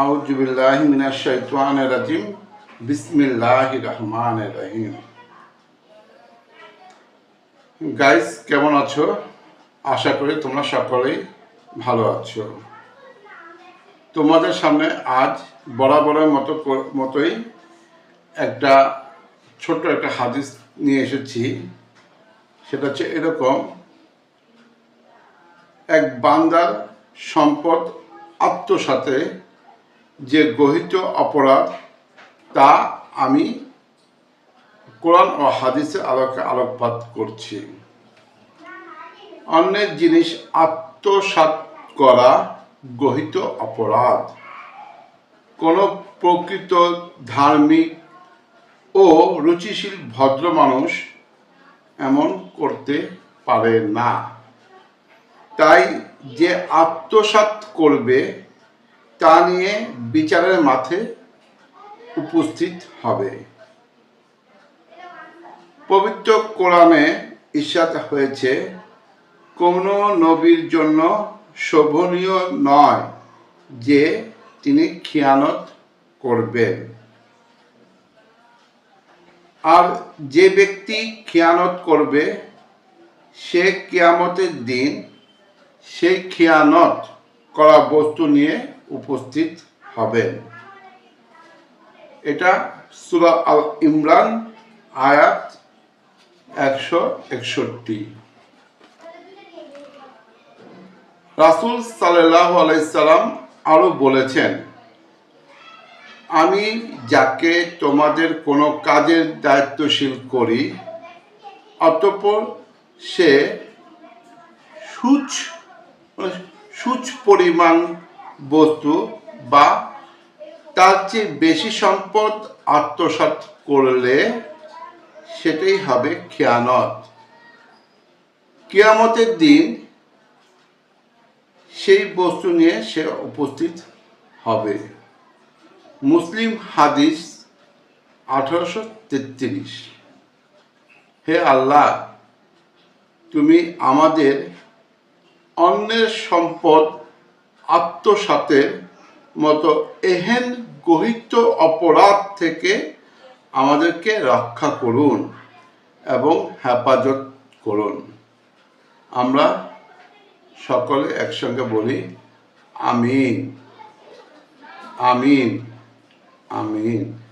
আউযু বিল্লাহি মিনাশ শাইতানির রাজিম। বিসমিল্লাহির রহমানির রহিম। গাইস, কেমন আছো? আশা করি তোমরা সকলেই ভালো আছো। তোমাদের সামনে আজ বরাবরের মতো মতোই একটা ছোট্ট একটা হাদিস নিয়ে এসেছি। সেটা হচ্ছে এরকম, এক বান্দার সম্পদ আত্মসাতে যে গহিত অপরাধ, তা আমি কোরআন ও হাদিসের আলোকে আলোকপাত করছি। অন্যের জিনিস আত্মসাৎ করা গহিত অপরাধ। কোনো প্রকৃত ধার্মিক ও রুচিশীল ভদ্র মানুষ এমন করতে পারে না। তাই যে আত্মসাৎ করবে তা নিয়ে বিচারের মাঠে উপস্থিত হবে। পবিত্র কোরআনে ইস্যাত হয়েছে, কোনো নবীর জন্য শোভনীয় নয় যে তিনি খিয়ানত করবেন। আর যে ব্যক্তি খিয়ানত করবে, সে কিয়ামতের দিন সেই খিয়ানত করা বস্তু নিয়ে উপস্থিত হবেন। এটা সুরা আল ইমরান আয়াত একশো একষট্টি। রাসুল সাল্লাহ আলাইসাল্লাম আরও বলেছেন, আমি যাকে তোমাদের কোনো কাজের দায়িত্বশীল করি, অতঃপর সে সুচ সুচ পরিমাণ বস্তু বা তার চেয়ে বেশি সম্পদ আত্মসাৎ করলে সেটাই হবে খেয়ানত। কিয়ামতের দিন সেই বস্তু নিয়ে সে উপস্থিত হবে। মুসলিম হাদিস আঠারোশো তেত্রিশ। হে আল্লাহ, তুমি আমাদের অন্যের সম্পদ আত্মসাতের মতো এহেন গহিত অপরাধ থেকে আমাদেরকে রক্ষা করুন এবং হেফাজত করুন। আমরা সকলে একসঙ্গে বলি, আমিন। আমিন। আমিন।